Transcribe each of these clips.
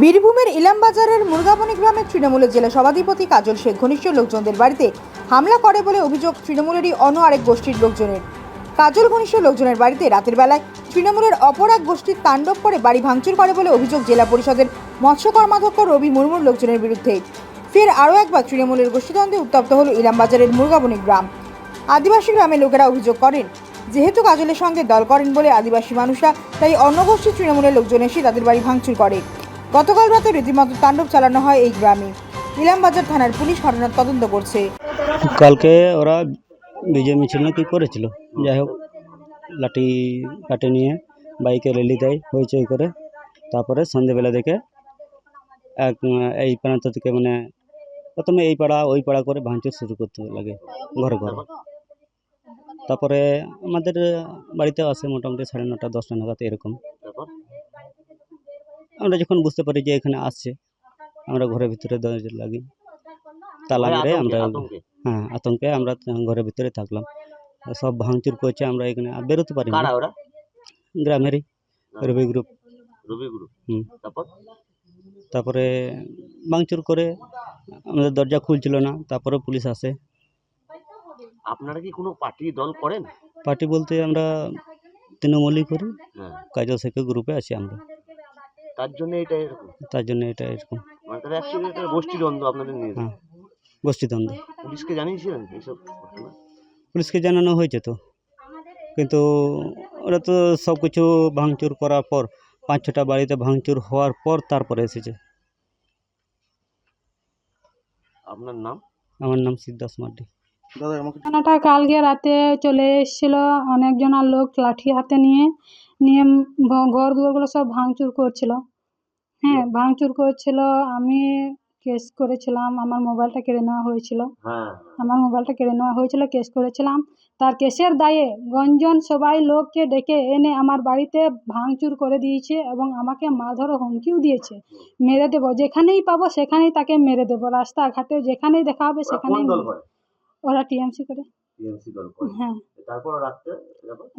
বীরভূমের ইলামবাজারের মুরগাবনি গ্রামের তৃণমূলের জেলা সভাধিপতি কাজল শেখ ঘনিষ্ঠ লোকজনদের বাড়িতে হামলা করে বলে অভিযোগ তৃণমূলেরই অন্য আরেক গোষ্ঠীর লোকজনের। কাজল ঘনিষ্ঠ লোকজনের বাড়িতে রাতের বেলায় তৃণমূলের অপর এক গোষ্ঠীর তাণ্ডব করে বাড়ি ভাঙচুর করে বলে অভিযোগ জেলা পরিষদের মৎস্য কর্মাধ্যক্ষ রবি মুর্মুর লোকজনের বিরুদ্ধে। ফের আরও একবার তৃণমূলের গোষ্ঠীদ্বন্দ্বে উত্তপ্ত হল ইলামবাজারের মুরগাবনি গ্রাম। আদিবাসী গ্রামের লোকেরা অভিযোগ করেন, যেহেতু কাজলের সঙ্গে দল করেন বলে আদিবাসী মানুষরা, তাই অন্য গোষ্ঠীর তৃণমূলের লোকজন এসে তাদের বাড়ি ভাঙচুর করে। গতকাল রাতে রীতিমতো তাণ্ডব চালানো হয় এই গ্রামে। ইলামবাজার থানার পুলিশ ঘটনার তদন্ত করছে। কালকে ওরা বিজয় মিছিল কি করেছিল? যাই হোক, লাঠি কাটে নিয়ে বাইকে রেলি দেয়, হইচই করে। তারপরে সন্ধেবেলা দেখে এক, এই প্রান্ত থেকে মানে প্রথমে এই পাড়া, ওই পাড়া করে ভাঙচুর শুরু করতে লাগে, ঘরে ঘরে। তারপরে আমাদের বাড়িতে আসে মোটামুটি সাড়ে নটা, দশটা নাগাদ এরকম। আমরা যখন বুঝতে পারি যে এখানে আসছে আমরা ঘরের ভিতরে দরজা লাগি তালা মানে মেরে আমরা হ্যাঁ আতঙ্কে আমরা ঘরের ভিতরে থাকলাম। সব ভাঙচুর করছে আমরা এখানে বেরোতে পারি গ্রামেরই রবি গ্রুপ রবি গুরু হুম। তারপর? তারপরে ভাঙচুর করে আমাদের দরজা খুলছিল না তারপরে পুলিশ আসে। আপনারা কি কোনো পার্টি দল করেন? পার্টি বলতে আমরা তৃণমূলই করি হ্যাঁ। কাজল শেখের গ্রুপে আছি আমরা। তার জন্য এটা এরকম? তার জন্য এটা এরকম। মানে তাহলে অ্যাকচুয়ালি একটা গোষ্ঠী দ্বন্দ্ব আপনাদের নিয়ে। হ্যাঁ গোষ্ঠীদ্বন্দ্ব। পুলিশকে জানিয়েছিলেন এইসব ঘটনা? পুলিশকে জানানো হয়েছে তো। কিন্তু ওরা তো সব কিছু ভাঙচুর করার পর পাঁচ ছটা বাড়িতে ভাঙচুর হওয়ার পর তারপরে এসেছে। আপনার নাম? আমার নাম সিদ্ধাস মার্ডি ঘটনাটা কালকে রাতে চলে এসেছিল অনেকজনা লোক লাঠি হাতে নিয়ে। নিয়ে ঘর দুয়ারগুলো সব ভাঙচুর করছিল। হ্যাঁ ভাঙচুর করছিল। আমি কেস করেছিলাম আমার মোবাইলটা কেড়ে নেওয়া হয়েছিল। হ্যাঁ। আমার মোবাইলটা কেড়ে নেওয়া হয়েছিল কেস করেছিলাম। তার কেসের দায়ে গঞ্জন সবাই লোককে ডেকে এনে আমার বাড়িতে ভাঙচুর করে দিয়েছে এবং আমাকে মারধর হুমকিও দিয়েছে। মেরে দেবো যেখানেই পাবো সেখানেই তাকে মেরে দেবো। রাস্তাঘাটে যেখানেই দেখা হবে সেখানেই ওরা টিএমসি করে। হ্যাঁ।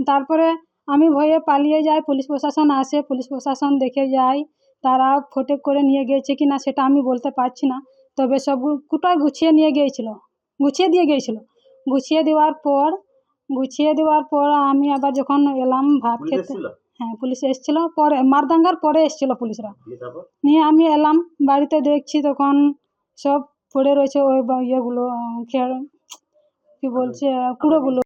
তারপরে আমি ভয়ে পালিয়ে যাই পুলিশ প্রশাসন আসে পুলিশ প্রশাসন দেখে যায় তারা ফোটেক করে নিয়ে গিয়েছে কি না সেটা আমি বলতে পারছি না। তবে সব কুটায় গুছিয়ে নিয়ে গিয়েছিল গুছিয়ে দিয়ে গিয়েছিল। গুছিয়ে দেওয়ার পর গুছিয়ে দেওয়ার পর আমি আবার যখন এলাম ভাত খেতে হ্যাঁ পুলিশ এসেছিল। পরে মারদাঙ্গার পরে এসেছিল পুলিশরা। নিয়ে আমি এলাম বাড়িতে দেখছি তখন সব পড়ে রয়েছে ওই ইয়েগুলো কি বলছে কুড়োগুলো।